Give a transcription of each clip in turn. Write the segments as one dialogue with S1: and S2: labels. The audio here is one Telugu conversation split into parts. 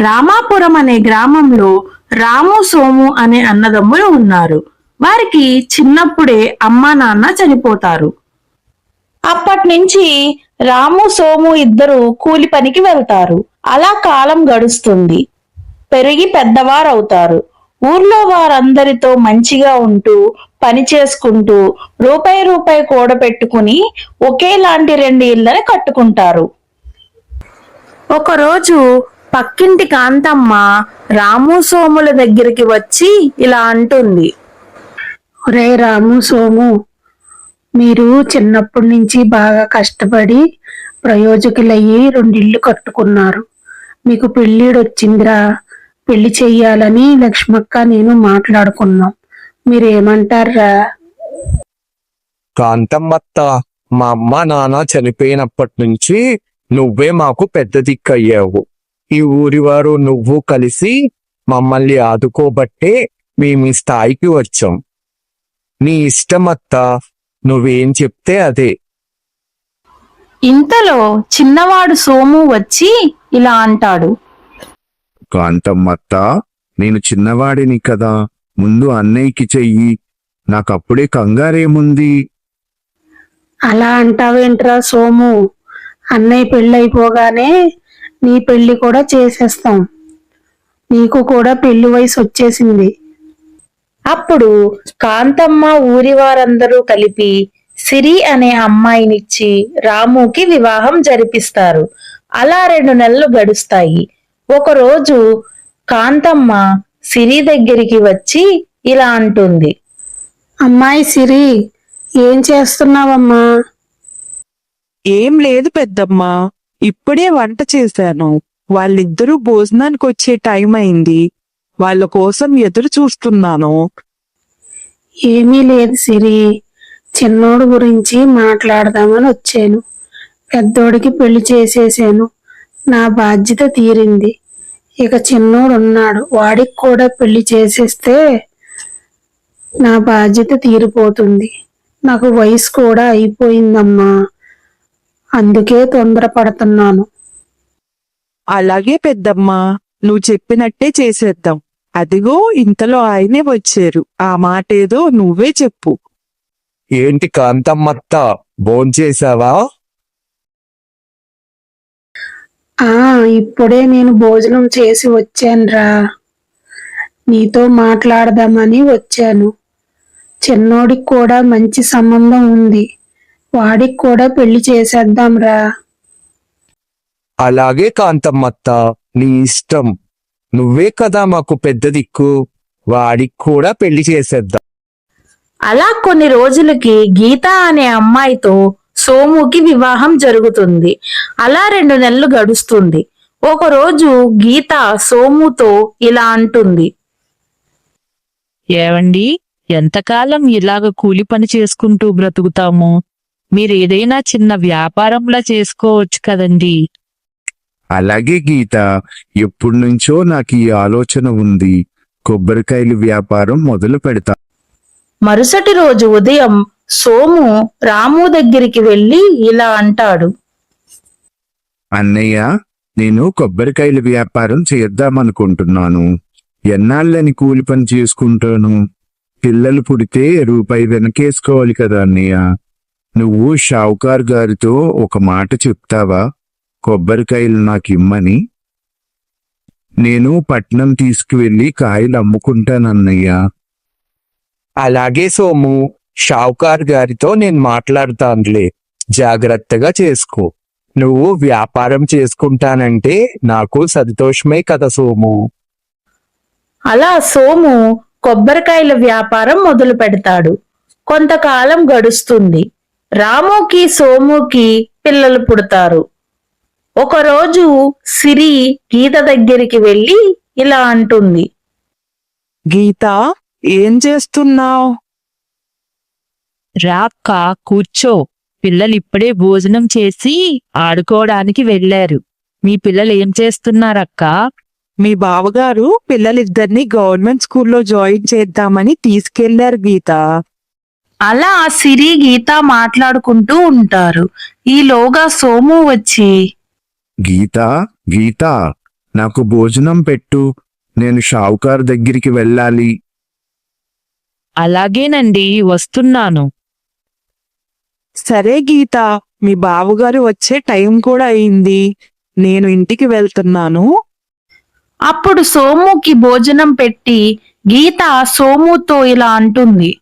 S1: రామాపురం అనే గ్రామంలో రాము సోము అనే అన్నదమ్ములు ఉన్నారు. వారికి చిన్నప్పుడే అమ్మా నాన్న చనిపోతారు. అప్పటి నుంచి రాము సోము ఇద్దరు కూలి పనికి వెళ్తారు. అలా కాలం గడుస్తుంది. పెరిగి పెద్దవారవుతారు. ఊర్లో వారందరితో మంచిగా ఉంటూ పని చేసుకుంటూ రూపాయి రూపాయి కూడబెట్టుకుని ఒకేలాంటి రెండు ఇళ్ళని కట్టుకుంటారు. ఒకరోజు పక్కింటి కాంతమ్మ రాము సోముల దగ్గరికి వచ్చి ఇలా అంటుంది.
S2: ఒరే రాము సోము మీరు చిన్నప్పటి నుంచి బాగా కష్టపడి ప్రయోజకులయ్యి రెండిళ్ళు కట్టుకున్నారు. మీకు పెళ్ళిడు వచ్చిందిరా పెళ్ళి చెయ్యాలని లక్ష్మక్క నేను మాట్లాడుకున్నాం. మీరేమంటారా
S3: కాంతమ్మత్త మా అమ్మ నాన్న చనిపోయినప్పటి నుంచి నువ్వే మాకు పెద్ద దిక్కయ్యావు. ఈ ఊరి వారు నువ్వు కలిసి మమ్మల్ని ఆదుకోబట్టే మేము ఈ స్థాయికి వచ్చాం. నీ ఇష్టమత్త నువ్వేం చెప్తే అదే.
S1: ఇంతలో చిన్నవాడు సోము వచ్చి ఇలా అంటాడు.
S4: కాంతమ్మత్త నేను చిన్నవాడిని కదా ముందు అన్నయ్యకి చెయ్యి నాకప్పుడే కంగారేముంది?
S2: అలా అంటావేంట్రా సోము? అన్నయ్య పెళ్ళైపోగానే నీ పెళ్ళి కూడా చేసేస్తాం. నీకు కూడా పెళ్ళి వయసు వచ్చేసింది.
S1: అప్పుడు కాంతమ్మ ఊరి వారందరూ కలిపి సిరి అనే అమ్మాయినిచ్చి రాముకి వివాహం జరిపిస్తారు. అలా రెండు నెలలు గడుస్తాయి. ఒకరోజు కాంతమ్మ సిరి దగ్గరికి వచ్చి ఇలా అంటుంది.
S2: అమ్మాయి సిరి ఏం చేస్తున్నావమ్మా?
S5: ఏం లేదు పెద్దమ్మా. ఇప్పుడే వంట చేశాను. వాళ్ళిద్దరూ భోజనానికి వచ్చే టైం అయింది. వాళ్ళ కోసం ఎదురు చూస్తున్నాను.
S2: ఏమీ లేదు సిరి. చిన్నోడు గురించి మాట్లాడదామని వచ్చాను. పెద్దోడికి పెళ్ళి చేసేసాను. నా బాధ్యత తీరింది. ఇక చిన్నోడు ఉన్నాడు వాడికి కూడా పెళ్ళి చేసేస్తే నా బాధ్యత తీరిపోతుంది. నాకు వయసు కూడా అయిపోయిందమ్మా. అందుకే తొందరపడుతున్నాను.
S5: అలాగే పెద్దమ్మా నువ్వు చెప్పినట్టే చేసేద్దాం. అదిగో ఇంతలో ఆయనే వచ్చారు. ఆ మాట ఏదో నువ్వే చెప్పు.
S3: ఏంటి కాంతమ్మత్త భోంచేశావా
S2: ఆ ఇప్పుడే నేను భోజనం చేసి వచ్చానురా. నీతో మాట్లాడదామని వచ్చాను. చిన్నోడికి కూడా మంచి సంబంధం ఉంది. వాడికి కూడా పెళ్ళి చేసేద్దాంరా.
S3: అలాగే కాంతమ్మత్త నీ ఇష్టం. నువ్వే కదా మాకు పెద్ద దిక్కు. వాడికి కూడా పెళ్ళి చేసేద్దాం.
S1: అలా కొన్ని రోజులకి గీత అనే అమ్మాయితో సోముకి వివాహం జరుగుతుంది. అలా రెండు నెలలు గడుస్తుంది. ఒకరోజు గీత సోముతో ఇలా అంటుంది.
S6: ఏవండి? ఎంతకాలం ఇలాగ కూలి పని చేసుకుంటూ బ్రతుకుతాము? మీరు ఏదైనా చిన్న వ్యాపారంలా చేసుకోవచ్చు కదండి.
S4: అలాగే గీత ఎప్పటి నుంచో నాకు ఈ ఆలోచన ఉంది. కొబ్బరికాయలు వ్యాపారం మొదలు పెడతా.
S1: మరుసటి రోజు ఉదయం సోము రాము దగ్గరికి వెళ్ళి ఇలా అంటాడు.
S4: అన్నయ్య నేను కొబ్బరికాయల వ్యాపారం చేద్దామనుకుంటున్నాను. ఎన్నాళ్ళని కూలి పని చేసుకుంటాను? పిల్లలు పుడితే రూపాయి వెనకేసుకోవాలి కదా అన్నయ్య. నువ్వు షావుకార్ గారితో ఒక మాట చెప్తావా? కొబ్బరికాయలు నాకు ఇమ్మని నేను పట్నం తీసుకువెళ్ళి కాయలు అమ్ముకుంటానన్నయ్య.
S3: అలాగే సోము షావుకార్ గారితో నేను మాట్లాడుతానులే. జాగ్రత్తగా చేసుకో. నువ్వు వ్యాపారం చేసుకుంటానంటే నాకు సంతోషమే కదా సోము.
S1: అలా సోము కొబ్బరికాయల వ్యాపారం మొదలు పెడతాడు కొంతకాలం గడుస్తుంది. రాముకి సోముకి పిల్లలు పుడతారు. ఒకరోజు సిరి గీత దగ్గరికి వెళ్ళి ఇలా అంటుంది.
S5: గీత ఏం చేస్తున్నావు?
S6: రాక్క కూర్చో. పిల్లలు ఇప్పుడే భోజనం చేసి ఆడుకోవడానికి వెళ్ళారు. మీ పిల్లలు ఏం చేస్తున్నారక్క?
S5: మీ బావగారు పిల్లలిద్దరిని గవర్నమెంట్ స్కూల్లో జాయిన్ చేద్దామని తీసుకెళ్ళారు గీత.
S1: అలా సిరి గీత మాట్లాడుకుంటూ ఉంటారు. ఈలోగా సోము వచ్చి
S4: గీత గీత నాకు భోజనం పెట్టు నేను షావుకార్ దగ్గరికి వెళ్ళాలి.
S6: అలాగేనండి వస్తున్నాను.
S5: సరే గీత మీ బావగారు వచ్చే టైం కూడా అయింది. నేను ఇంటికి వెళ్తున్నాను.
S1: అప్పుడు సోముకి భోజనం పెట్టి గీత సోముతో ఇలా అంటుంది.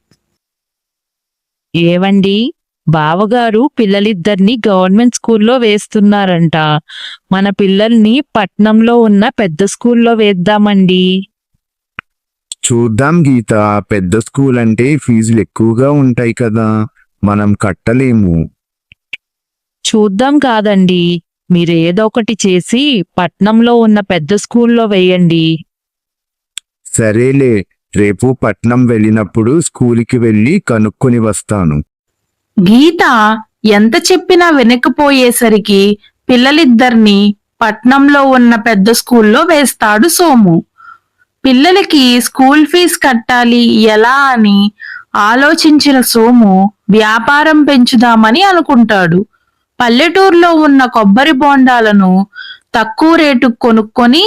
S6: ఏవండి? బావగారు పిల్లలిద్దరిని గవర్నమెంట్ స్కూల్లో వేస్తున్నారంట. మన పిల్లల్ని పట్నంలో ఉన్న పెద్ద స్కూల్లో వేద్దామండి.
S4: చూద్దాం గీత. పెద్ద స్కూల్ అంటే ఫీజులు ఎక్కువగా ఉంటాయి కదా. మనం కట్టలేము.
S6: చూద్దాం కాదండి. మీరు ఏదో ఒకటి చేసి పట్నంలో ఉన్న పెద్ద స్కూల్లో వేయండి.
S4: సరేలే. రేపు పట్నం వెళ్ళినప్పుడు స్కూల్కి వెళ్ళి కనుక్కొని వస్తాను.
S1: గీత ఎంత చెప్పినా వెనక్కిపోయేసరికి పిల్లలిద్దరిని పట్నంలో ఉన్న పెద్ద స్కూల్లో వేస్తాడు సోము. పిల్లలకి స్కూల్ ఫీజు కట్టాలి ఎలా అని ఆలోచించిన సోము వ్యాపారం పెంచుదామని అనుకుంటాడు. పల్లెటూరులో ఉన్న కొబ్బరి బోండాలను తక్కువ రేటుకు కొనుక్కొని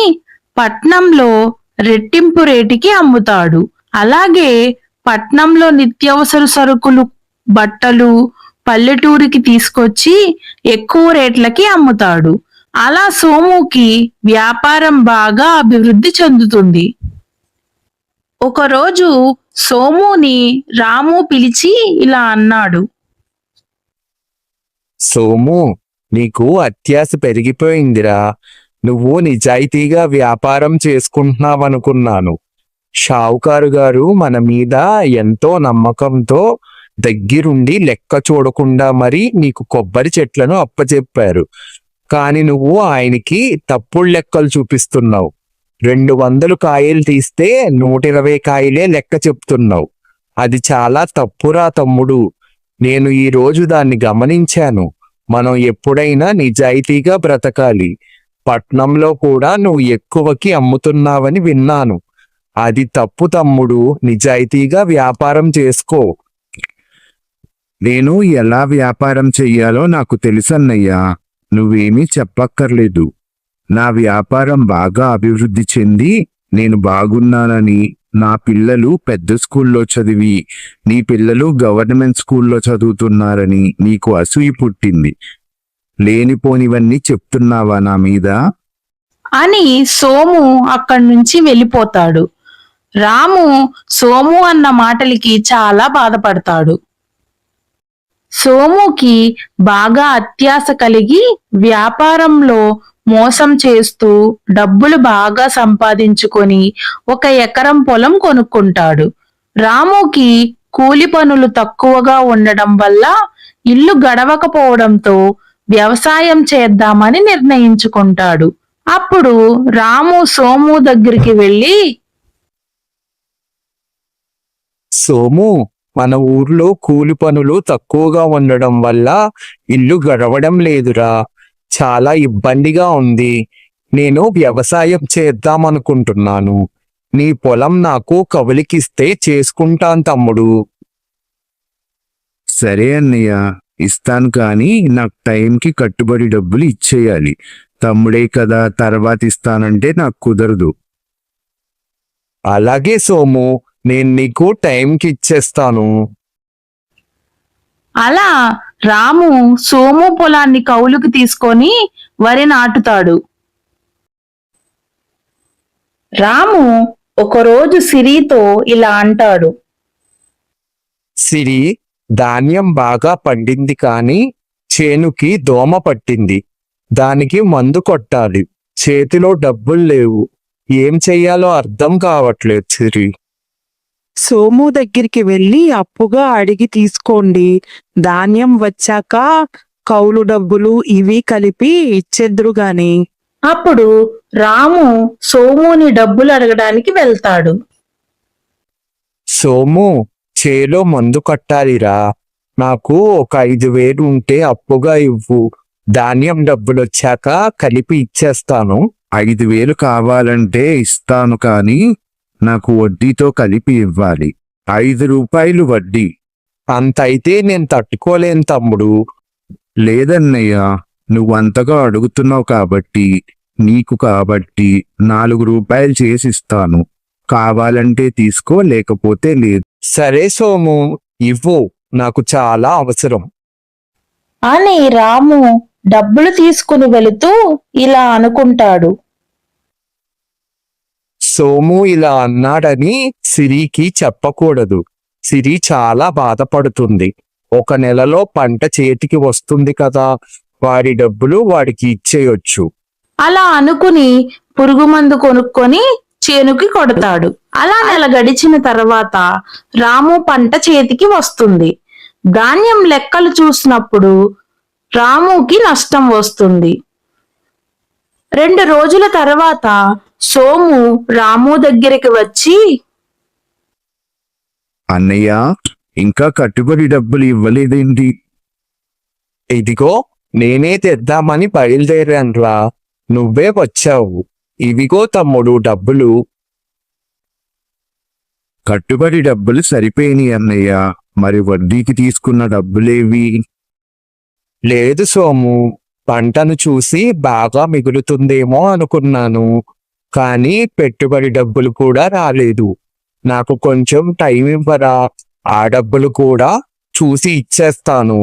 S1: పట్నంలో రెట్టింపు రేటుకి అమ్ముతాడు. అలాగే పట్నంలో నిత్యావసర సరుకులు బట్టలు పల్లెటూరికి తీసుకొచ్చి ఎక్కువ రేట్లకి అమ్ముతాడు. అలా సోముకి వ్యాపారం బాగా అభివృద్ధి చెందుతుంది. ఒకరోజు సోముని రాము పిలిచి ఇలా అన్నాడు.
S3: సోము నీకు అత్యాశ పెరిగిపోయిందిరా. నువ్వు నిజాయితీగా వ్యాపారం చేసుకుంటున్నావనుకున్నాను. షావుకారు గారు మన మీద ఎంతో నమ్మకంతో దగ్గరుండి లెక్క చూడకుండా మరి నీకు కొబ్బరి చెట్లను అప్పచెప్పారు కాని నువ్వు ఆయనకి తప్పుడు లెక్కలు చూపిస్తున్నావు. రెండు వందలు కాయలు తీస్తే నూట ఇరవై కాయలే లెక్క చెప్తున్నావు. అది చాలా తప్పురా తమ్ముడు. నేను ఈ రోజు దాన్ని గమనించాను. మనం ఎప్పుడైనా నిజాయితీగా బ్రతకాలి. పట్నంలో కూడా నువ్వు ఎక్కువకి అమ్ముతున్నావని విన్నాను. అది తప్పు తమ్ముడు నిజాయితీగా వ్యాపారం చేసుకో.
S4: నేను ఎలా వ్యాపారం చెయ్యాలో నాకు తెలుసన్నయ్యా నువ్వేమీ చెప్పక్కర్లేదు. నా వ్యాపారం బాగా అభివృద్ధి చెంది నేను బాగున్నానని నా పిల్లలు పెద్ద స్కూల్లో చదివి నీ పిల్లలు గవర్నమెంట్ స్కూల్లో చదువుతున్నారని నీకు అసూయి పుట్టింది. లేనిపోనివన్నీ చెప్తున్నావా నా మీద?
S1: అని సోము అక్కడి నుంచి వెళ్ళిపోతాడు. రాము సోము అన్న మాటలకి చాలా బాధపడతాడు. సోముకి బాగా అత్యాశ కలిగి వ్యాపారంలో మోసం చేస్తూ డబ్బులు బాగా సంపాదించుకొని ఒక ఎకరం పొలం కొనుక్కుంటాడు. రాముకి కూలి పనులు తక్కువగా ఉండడం వల్ల ఇల్లు గడవకపోవడంతో వ్యవసాయం చేద్దామని నిర్ణయించుకుంటాడు. అప్పుడు రాము సోము దగ్గరికి వెళ్ళి
S3: సోము మన ఊర్లో కూలి పనులు తక్కువగా ఉండడం వల్ల ఇల్లు గడవడం లేదురా. చాలా ఇబ్బందిగా ఉంది. నేను వ్యవసాయం చేద్దామనుకుంటున్నాను. నీ పొలం నాకు కవులికిస్తే చేసుకుంటాను తమ్ముడు.
S4: సరే అన్నయ్య. ఇస్తాను కానీ నాకు టైంకి కట్టుబడి డబ్బులు ఇచ్చేయాలి. తమ్ముడే కదా తర్వాత ఇస్తానంటే నాకు కుదరదు.
S3: అలాగే సోము నేను నీకు టైంకి ఇచ్చేస్తాను.
S1: అలా రాము సోము పొలాన్ని కౌలుకు తీసుకొని వరి నాటుతాడు. రాము ఒకరోజు సిరితో ఇలా అంటాడు.
S3: సిరి ధాన్యం బాగా పండింది కానీ చేనుకి దోమ పట్టింది. దానికి మందు కొట్టాలి. చేతిలో డబ్బులు లేవు. ఏం చెయ్యాలో అర్థం కావట్లేదు సిరి.
S5: సోము దగ్గరికి వెళ్ళి అప్పుగా అడిగి తీసుకోండి. ధాన్యం వచ్చాక కౌలు డబ్బులు ఇవి కలిపి ఇచ్చేద్దురు గాని.
S1: అప్పుడు రాము సోముని డబ్బులు అడగడానికి వెళ్తాడు.
S3: సోము చేలో మందు కట్టాలిరా. నాకు ఒక ఐదు వేలు ఉంటే అప్పుగా ఇవ్వు. ధాన్యం డబ్బులు వచ్చాక కలిపి ఇచ్చేస్తాను.
S4: ఐదు వేలు కావాలంటే ఇస్తాను కానీ నాకు వడ్డీతో కలిపి ఇవ్వాలి. ఐదు రూపాయలు వడ్డీ.
S3: అంతైతే నేను తట్టుకోలేను తమ్ముడు.
S4: లేదన్నయ్య నువ్వంతగా అడుగుతున్నావు కాబట్టి నీకు కాబట్టి నాలుగు రూపాయలు చేసిస్తాను. కావాలంటే తీసుకో లేకపోతే లేదు.
S3: సరే సోము ఇవ్వు. నాకు చాలా అవసరం.
S1: అని రాము డబ్బులు తీసుకుని వెళుతూ ఇలా అనుకుంటాడు.
S3: సోము ఇలా అన్నాడని సిరికి చెప్పకూడదు. సిరి చాలా బాధపడుతుంది. ఒక నెలలో పంట చేతికి వస్తుంది కదా వాడి డబ్బులు వాడికి ఇచ్చేయొచ్చు.
S1: అలా అనుకుని పురుగు మందు కొనుక్కొని చేనుకి కొడతాడు. అలా నెల గడిచిన తర్వాత రాము పంట చేతికి వస్తుంది. ధాన్యం లెక్కలు చూసినప్పుడు రాముకి నష్టం వస్తుంది. రెండు రోజుల తర్వాత సోము రాము దగ్గరికి వచ్చి
S4: అన్నయ్య ఇంకా కట్టుబడి డబ్బులు ఇవ్వలేదేంటి?
S3: ఇదిగో నేనే తెద్దామని బయలుదేరానురా. నువ్వే వచ్చావు. ఇవిగో తమ్ముడు డబ్బులు.
S4: కట్టుబడి డబ్బులు సరిపోయినాయి అన్నయ్య మరి వడ్డీకి తీసుకున్న డబ్బులేవి?
S3: లేదు సోము పంటను చూసి బాగా మిగులుతుందేమో అనుకున్నాను కానీ పెట్టుబడి డబ్బులు కూడా రాలేదు. నాకు కొంచెం టైం ఇవ్వరా ఆ డబ్బులు కూడా చూసి ఇచ్చేస్తాను.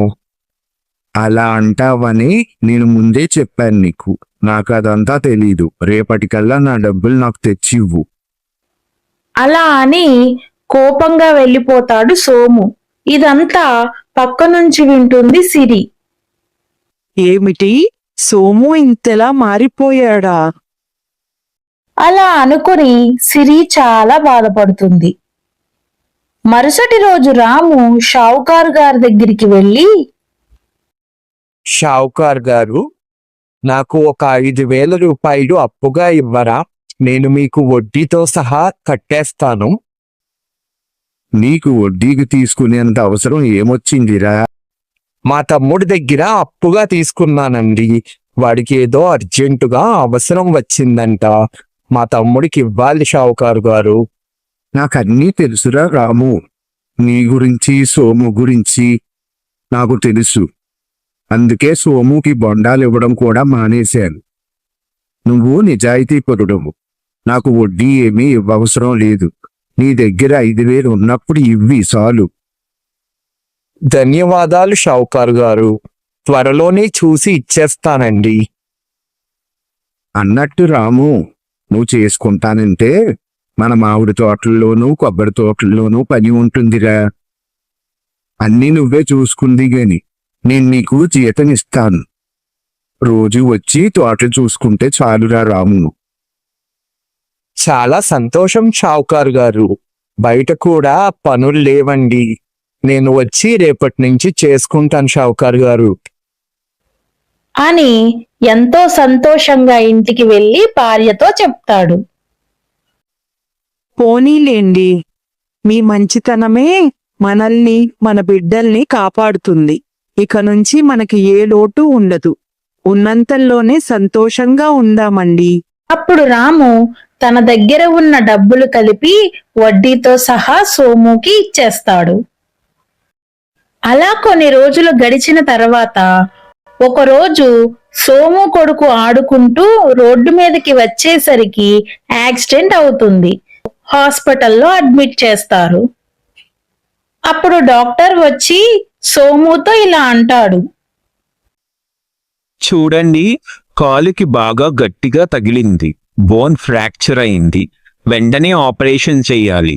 S4: అలా అంటావని నేను ముందే చెప్పాను నీకు. నాకు అదంతా తెలీదు. రేపటికల్లా నా డబ్బులు నాకు తెచ్చివ్వు.
S1: అలా అని కోపంగా వెళ్ళిపోతాడు సోము. ఇదంతా పక్క నుంచి వింటుంది సిరి.
S5: ఏమిటి? సోము ఇంతలా మారిపోయాడా?
S1: అలా అనుకుని సిరి చాలా బాధపడుతుంది. మరుసటి రోజు రాము షావుకారు గారి దగ్గరికి వెళ్ళి
S3: షావుకార్ గారు? నాకు ఒక ఐదు వేల రూపాయలు అప్పుగా ఇవ్వరా? నేను మీకు వడ్డీతో సహా కట్టేస్తాను.
S4: నీకు వడ్డీకి తీసుకునేంత అవసరం ఏమొచ్చిందిరా?
S3: మా తమ్ముడి దగ్గర అప్పుగా తీసుకున్నానండి. వాడికి ఏదో అర్జెంటుగా అవసరం వచ్చిందంట. మా తమ్ముడికి ఇవ్వాలి షావుకారు గారు.
S4: నాకన్నీ తెలుసురా రాము. నీ గురించి సోము గురించి నాకు తెలుసు. అందుకే సోముకి బొండాలు ఇవ్వడం కూడా మానేశాను. నువ్వు నిజాయితీ పరుడవు నాకు వడ్డీ ఏమీ ఇవ్వవసరం లేదు. నీ దగ్గర ఐదు వేలు ఉన్నప్పుడు ఇవ్వి చాలు.
S3: ధన్యవాదాలు షావుకారు గారు. త్వరలోనే చూసి ఇచ్చేస్తానండి.
S4: అన్నట్టు రాము నువ్వు చేసుకుంటానంటే మన మామిడి తోటల్లోనూ కొబ్బరి తోటల్లోనూ పని ఉంటుందిరా. అన్నీ నువ్వే చూసుకుంది గాని. నేను నీకు జీతం ఇస్తాను రోజు వచ్చి తోటలు చూసుకుంటే చాలురా రాము
S3: చాలా సంతోషం షావుకారు గారు. బయట కూడా పనులు లేవండి. నేను వచ్చి రేపటి నుంచి చేసుకుంటాను షావుకారు గారు.
S1: అని ఎంతో సంతోషంగా ఇంటికి వెళ్ళి భార్యతో చెప్తాడు.
S5: పోనీలేండి. మీ మంచితనమే మనల్ని మన బిడ్డల్ని కాపాడుతుంది. ఇక నుంచి మనకి ఏ లోటు ఉండదు. ఉన్నంతల్లోనే సంతోషంగా ఉందామండి.
S1: అప్పుడు రాము తన దగ్గర ఉన్న డబ్బులు కలిపి వడ్డీతో సహా సోముకి ఇచ్చేస్తాడు. అలా కొన్ని రోజులు గడిచిన తర్వాత ఒకరోజు సోము కొడుకు ఆడుకుంటూ రోడ్డు మీదకి వచ్చేసరికి యాక్సిడెంట్ అవుతుంది. హాస్పిటల్లో అడ్మిట్ చేస్తారు. అప్పుడు డాక్టర్ వచ్చి సోముతో ఇలా అంటాడు.
S7: చూడండి కాలుకి బాగా గట్టిగా తగిలింది బోన్ ఫ్రాక్చర్ అయింది వెంటనే ఆపరేషన్ చెయ్యాలి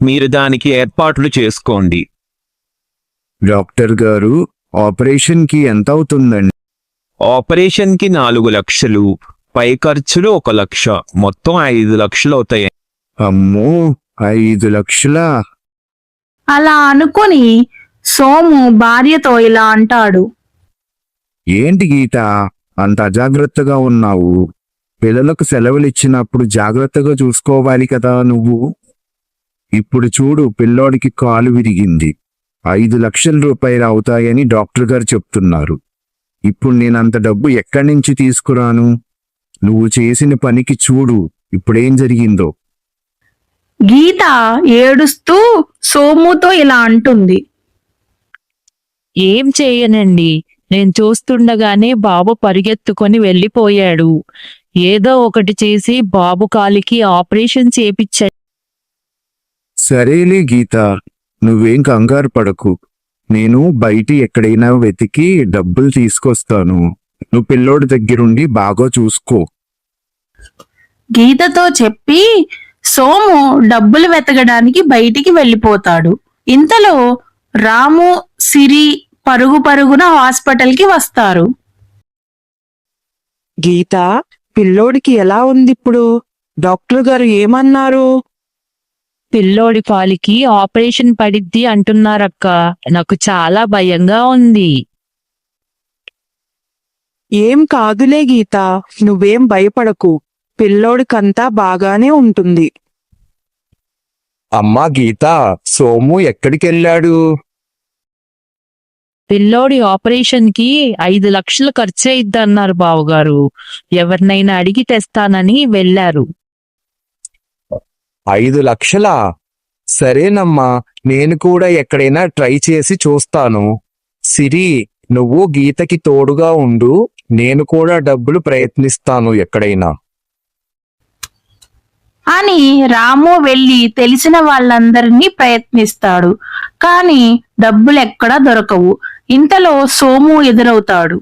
S7: మీరు దానికి ఏర్పాట్లు చేసుకోండి.
S4: డాక్టర్ గారు ఆపరేషన్కి ఎంత అవుతుందండి?
S7: ఆపరేషన్కి నాలుగు లక్షలు పై ఖర్చులు ఒక లక్ష మొత్తం ఐదు లక్షలు అవుతాయి.
S4: అమ్మో ఐదు లక్షల?
S1: అలా అనుకొని సోము భార్యతో ఇలా అంటాడు.
S4: ఏంటి గీత? అంత అజాగ్రత్తగా ఉన్నావు. పిల్లలకు సెలవులు ఇచ్చినప్పుడు జాగ్రత్తగా చూసుకోవాలి కదా నువ్వు? ఇప్పుడు చూడు పిల్లోడికి కాలు విరిగింది. ఐదు లక్షల రూపాయలు అవుతాయని డాక్టర్ గారు చెప్తున్నారు. ఇప్పుడు నేనంత డబ్బు ఎక్కడి నుంచి తీసుకురాను? నువ్వు చేసిన పనికి చూడు ఇప్పుడేం జరిగిందో.
S1: గీత ఏడుస్తూ సోముతో ఇలా అంటుంది.
S6: ఏం చేయనండి? నేను చూస్తుండగానే బాబు పరిగెత్తుకొని వెళ్ళిపోయాడు. ఏదో ఒకటి చేసి బాబు కాలికి ఆపరేషన్ చేపిచ్చ.
S4: సరేలే గీత నువ్వేం కంగారు పడకు. నేను బయట ఎక్కడైనా వెతికి డబ్బులు తీసుకొస్తాను. నువ్వు పిల్లోడి దగ్గరుండి బాగా చూసుకో.
S1: గీతతో చెప్పి సోము డబ్బులు వెతకడానికి బయటికి వెళ్ళిపోతాడు. ఇంతలో రాము సిరి పరుగు పరుగున హాస్పిటల్కి వస్తారు.
S5: గీత పిల్లోడికి ఎలా ఉంది ఇప్పుడు డాక్టర్ గారు ఏమన్నారు?
S6: పిల్లోడి కాలికి ఆపరేషన్ పడిద్ది అంటున్నారక్క. నాకు చాలా భయంగా ఉంది.
S5: ఏం కాదులే గీత నువ్వేం భయపడకు. పిల్లోడికంతా బాగానే ఉంటుంది.
S3: అమ్మా గీత సోము ఎక్కడికెళ్ళాడు?
S6: పిల్లోడి ఆపరేషన్కి ఐదు లక్షలు ఖర్చు అయిద్ది అన్నారు బావగారు. ఎవరినైనా అడిగి తెస్తానని వెళ్ళారు
S3: ఐదు లక్షలా? సరేనమ్మా నేను కూడా ఎక్కడైనా ట్రై చేసి చూస్తాను. సిరి నువ్వు గీతకి తోడుగా ఉండు నేను కూడా డబ్బులు ప్రయత్నిస్తాను ఎక్కడైనా.
S1: అని రాము వెళ్ళి తెలిసిన వాళ్ళందరినీ ప్రయత్నిస్తాడు. కానీ డబ్బులెక్కడా దొరకవు. ఇంతలో సోము ఎదురవుతాడు.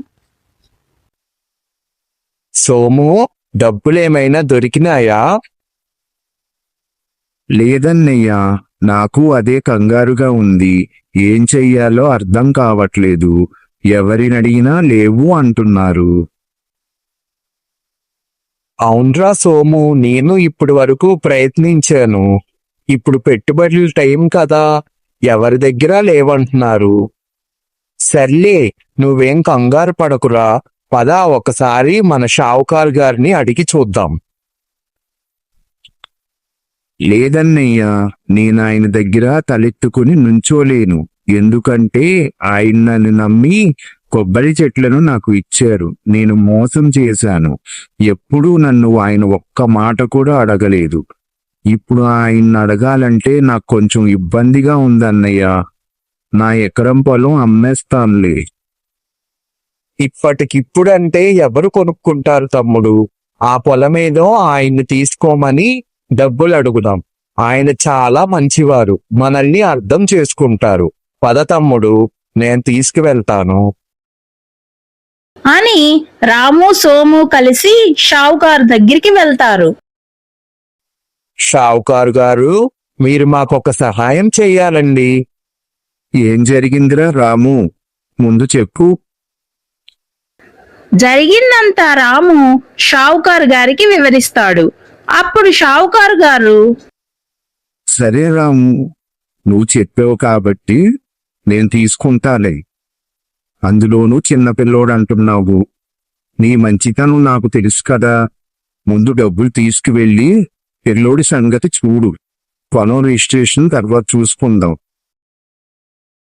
S3: సోము డబ్బులేమైనా దొరికినాయా?
S4: లేదన్నయ్యా నాకు అదే కంగారుగా ఉంది. ఏం చెయ్యాలో అర్థం కావట్లేదు. ఎవరినడిగినా లేవు అంటున్నారు.
S3: అవునరా సోము నేను ఇప్పటి వరకు ప్రయత్నించాను. ఇప్పుడు పెట్టుబడుల టైం కదా ఎవరి దగ్గర లేవంటున్నారు? సర్లే నువ్వేం కంగారు పడకురా పద ఒకసారి మన షావుకార్ గారిని అడిగి చూద్దాం.
S4: లేదన్నయ్యా నేను ఆయన దగ్గర తలెత్తుకుని నుంచోలేను. ఎందుకంటే ఆయన నన్ను నమ్మి కొబ్బరి చెట్లను నాకు ఇచ్చారు. నేను మోసం చేశాను. ఎప్పుడూ నన్ను ఆయన ఒక్క మాట కూడా అడగలేదు. ఇప్పుడు ఆయన అడగాలంటే నాకు కొంచెం ఇబ్బందిగా ఉందన్నయ్య. నా ఎకరం పొలం అమ్మేస్తానులే.
S3: ఇప్పటికిప్పుడంటే ఎవరు కొనుక్కుంటారు తమ్ముడు? ఆ పొలమేదో ఆయన్ని తీసుకోమని డబ్బులు అడుగుదాం. ఆయన చాలా మంచివారు. మనల్ని అర్థం చేసుకుంటారు. పద తమ్ముడు నేను తీసుకువెళ్తాను.
S1: అని రాము సోము కలిసి షావుకారు దగ్గరికి వెళ్తారు.
S3: షావుకారు గారు మీరు మాకొక సహాయం చెయ్యాలండి.
S4: ఏం జరిగిందిరా రాము? ముందు చెప్పు.
S1: జరిగిందంతా రాము షావుకారు గారికి వివరిస్తాడు. అప్పుడు షావుకారు గారు
S4: సరే రాము నువ్వు చెప్పావు కాబట్టి నేను తీసుకుంటాలే. అందులోనూ చిన్నపిల్లోడు అంటున్నావు నీ మంచితనం నాకు తెలుసు కదా. ముందు డబ్బులు తీసుకువెళ్ళి పిల్లోడి సంగతి చూడు. పొలం రిజిస్ట్రేషన్ తర్వాత చూసుకుందాం.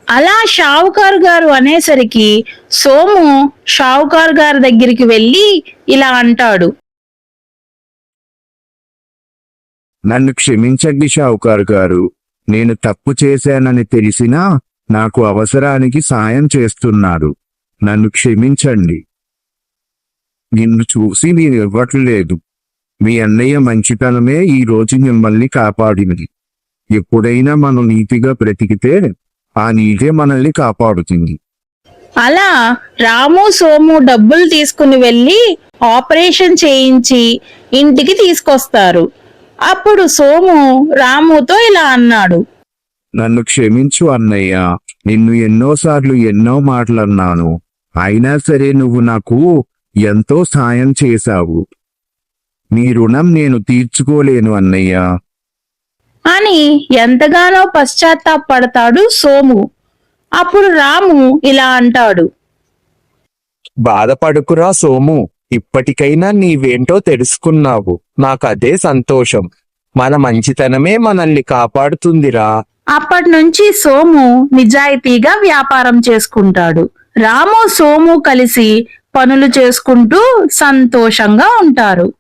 S1: అలా షావుకారు గారు అనేసరికి సోము షావుకారు గారి దగ్గరికి వెళ్ళి ఇలా అంటాడు.
S4: నన్ను క్షమించండి షావుకారు గారు. నేను తప్పు చేశానని తెలిసినా నాకు అవసరానికి సాయం చేస్తున్నారు నన్ను క్షమించండి. నిన్ను చూసి నేను ఇవ్వట్లేదు. మీ అన్నయ్య మంచితనమే ఈ రోజు మిమ్మల్ని కాపాడింది. ఎప్పుడైనా మనం నీతిగా బ్రతికితే ఆ నీతే మనల్ని కాపాడుతుంది.
S1: అలా రాము సోము డబ్బులు తీసుకుని వెళ్ళి ఆపరేషన్ చేయించి ఇంటికి తీసుకొస్తారు. అప్పుడు సోము రాముతో ఇలా అన్నాడు.
S4: నన్ను క్షమించు అన్నయ్య. నిన్ను ఎన్నోసార్లు ఎన్నో మాటలన్నాను. అయినా సరే నువ్వు నాకు ఎంతో సాయం చేశావు. నీ రుణం నేను తీర్చుకోలేను అన్నయ్య.
S1: అని ఎంతగానో పశ్చాత్తాపడతాడు సోము. అప్పుడు రాము ఇలా అంటాడు.
S3: బాధపడుకురా సోము. ఇప్పటికైనా నీవేంటో తెలుసుకున్నావు. నాకు అదే సంతోషం. మన మంచితనమే మనల్ని కాపాడుతుందిరా.
S1: అప్పటి నుంచి సోము నిజాయితీగా వ్యాపారం చేసుకుంటాడు. రాము సోము కలిసి పనులు చేసుకుంటూ సంతోషంగా ఉంటారు.